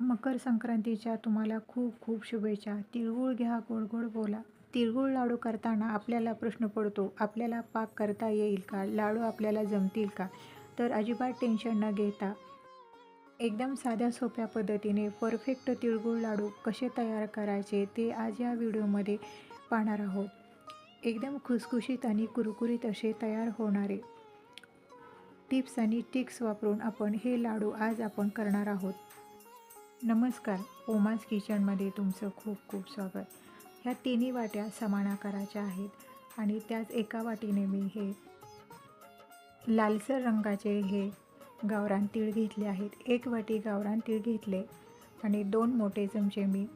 मकर संक्रांतीच्या तुम्हाला खूप खूप शुभेच्छा. तिळगुळ घ्या गोड गोड बोला. तिळगुळ लाडू करताना आपल्याला प्रश्न पडतो आपल्याला पाक करता येईल का? लाडू आपल्याला जमतील का? तर अजिबात टेन्शन न घेता एकदम साध्या सोप्या पद्धतीने परफेक्ट तिळगुळ लाडू कसे तयार करायचे ते आज या व्हिडिओमध्ये पाहणार आहोत. एकदम खुसखुशीत आणि कुरकुरीत असे तयार होणारे टिप्स आणि टिक्स वापरून आपण हे लाडू आज आपण करणार आहोत. नमस्कार. ओमाज किचनमध्ये तुमचं खूप खूप स्वागत. ह्या तिन्ही वाट्या समान आकाराच्या आहेत आणि त्याच एका वाटीने मी हे लालसर रंगाचे हे गावरान तीळ घेतले आहेत. एक वाटी गावरान तीळ घेतले आणि दोन मोठे चमचे मी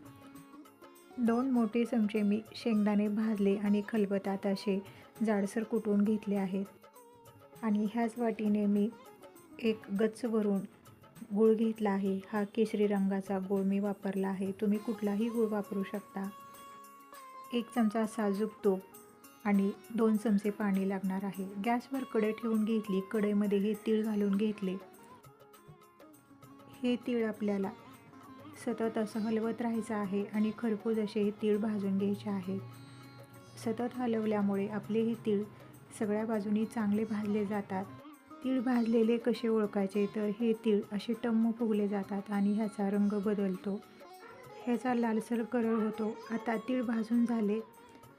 दोन मोठे चमचे मी शेंगदाणे भाजले आणि खलबतात असे जाडसर कुटून घेतले आहेत. आणि ह्याच वाटीने मी एक गच्च भरून गूळ घेतला आहे. हा केशरी रंगाचा गुळ मी वापरला आहे. तुम्ही कुठलाही गूळ वापरू शकता. एक चमचा साजूक तूप आणि दोन चमचे पाणी लागणार आहे. गॅसवर कढई ठेवून घेतली. कढईमध्ये हे तीळ घालून घेतले. हे तीळ आपल्याला सतत असं हलवत राहायचं आहे आणि खरपूज असे हे तीळ भाजून घ्यायचे आहेत सतत हलवल्यामुळे आपले हे तीळ सगळ्या बाजूनी चांगले भाजले जातात. तीळ भाजलेले कसे ओळखायचे? तर हे तीळ असे टम्म फुगले जातात आणि ह्याचा रंग बदलतो. ह्याचा लालसर कलर होतो. आता तीळ भाजून झाले.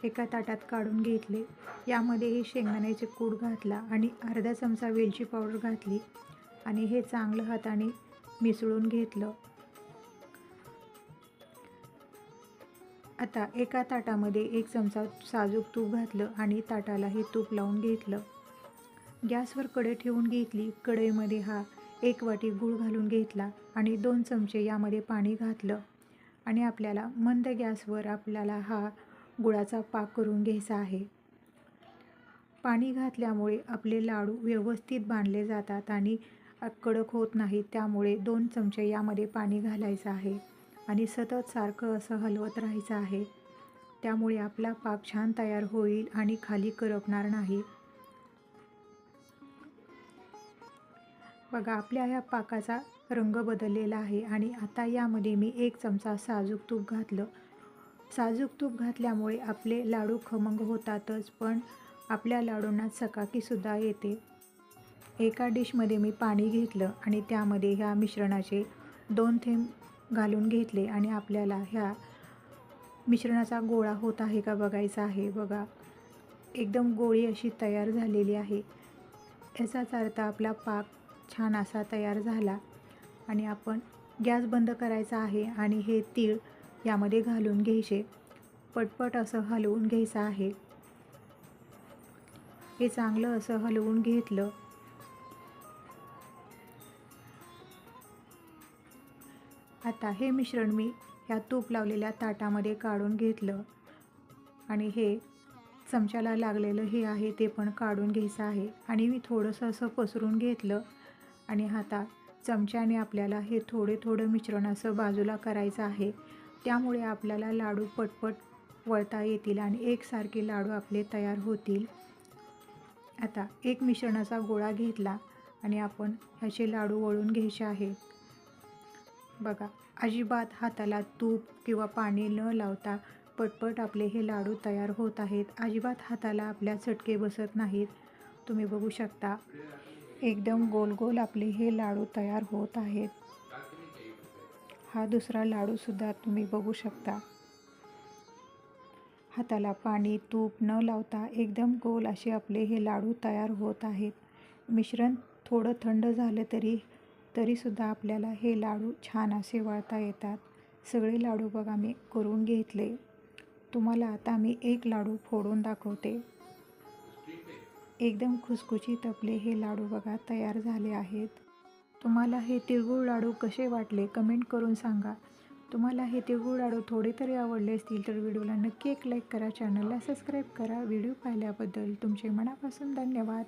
एका ताटात काढून घेतले. यामध्ये हे शेंगदाण्याचे कूड घातला आणि अर्धा चमचा वेलची पावडर घातली आणि हे चांगलं हाताने मिसळून घेतलं. आता एका ताटामध्ये एक चमचा साजूक तूप घातलं आणि ताटाला हे तूप लावून घेतलं. गॅसवर कढई ठेवून घेतली. कढईमध्ये हा एक वाटी गूळ घालून घेतला आणि दोन चमचे यामध्ये पाणी घातलं. आणि आपल्याला मंद गॅसवर आपल्याला हा गुळाचा पाक करून घ्यायचा आहे. पाणी घातल्यामुळे आपले लाडू व्यवस्थित बांधले जातात आणि कडक होत नाही त्यामुळे दोन चमचे यामध्ये पाणी घालायचं आहे आणि सतत सारखं असं हलवत राहायचं आहे. त्यामुळे आपला पाक छान तयार होईल आणि खाली करपणार नाही. बघा आपल्या ह्या पाकाचा रंग बदललेला आहे आणि आता यामध्ये मी एक चमचा साजूक तूप घातलं. साजूक तूप घातल्यामुळे आपले लाडू खमंग होतातच पण आपल्या लाडूंना चकाकीसुद्धा येते. एका डिशमध्ये मी पाणी घेतलं आणि त्यामध्ये ह्या मिश्रणाचे दोन थेंब घालून घेतले आणि आपल्याला ह्या मिश्रणाचा गोळा होत आहे का बघायचा आहे. बघा एकदम गोळी अशी तयार झालेली आहे. याचाच अर्थ आपला पाक छान असा तयार झाला आणि आपण गॅस बंद करायचा आहे आणि हे तीळ यामध्ये घालून घ्यायचे. पटपट असं हलवून घ्यायचं आहे. हे चांगलं असं हलवून घेतलं. आता हे मिश्रण मी ह्या तूप लावलेल्या ताटामध्ये काढून घेतलं आणि हे चमच्याला लागलेलं हे आहे ते पण काढून घ्यायचं आहे. आणि मी थोडंसं असं पसरून घेतलं आणि हातात चमच्याने आपल्याला हे थोडे थोडं मिश्रण असं बाजूला करायचं आहे. त्यामुळे आपल्याला लाडू पटपट वळता येतील आणि एकसारखे लाडू आपले तयार होतील. आता एक मिश्रणाचा गोळा घेतला आणि आपण ह्याचे लाडू वळून घ्यायचे आहेत बघा अजिबात हाताला तूप किंवा पाणी न लावता पटपट आपले हे लाडू तयार होत आहेत. अजिबात हाताला आपल्या चटके बसत नाहीत. तुम्ही बघू शकता. एकदम गोल गोल आपले हे लाडू तयार होत आहेत. हा दुसरा लाडूसुद्धा तुम्ही बघू शकता. हाताला पाणी तूप न लावता एकदम गोल असे आपले हे लाडू तयार होत आहेत. मिश्रण थोडं थंड झालं तरी तरीसुद्धा आपल्याला हे लाडू छान असे वळता येतात. सगळे लाडू बघा मी करून घेतले. तुम्हाला आता मी एक लाडू फोडून दाखवते. एकदम खुसखुशीत आपले हे लाडू बघा तयार झाले आहेत. तुम्हाला हे तिळगुळ लाडू कसे वाटले कमेंट करून सांगा. तुम्हाला हे तिळगुळ लाडू थोडे तरी आवडले असतील तर व्हिडिओला नक्की एक लाईक करा चॅनलला सबस्क्राईब करा. व्हिडिओ पाहिल्याबद्दल तुमचे मनापासून धन्यवाद.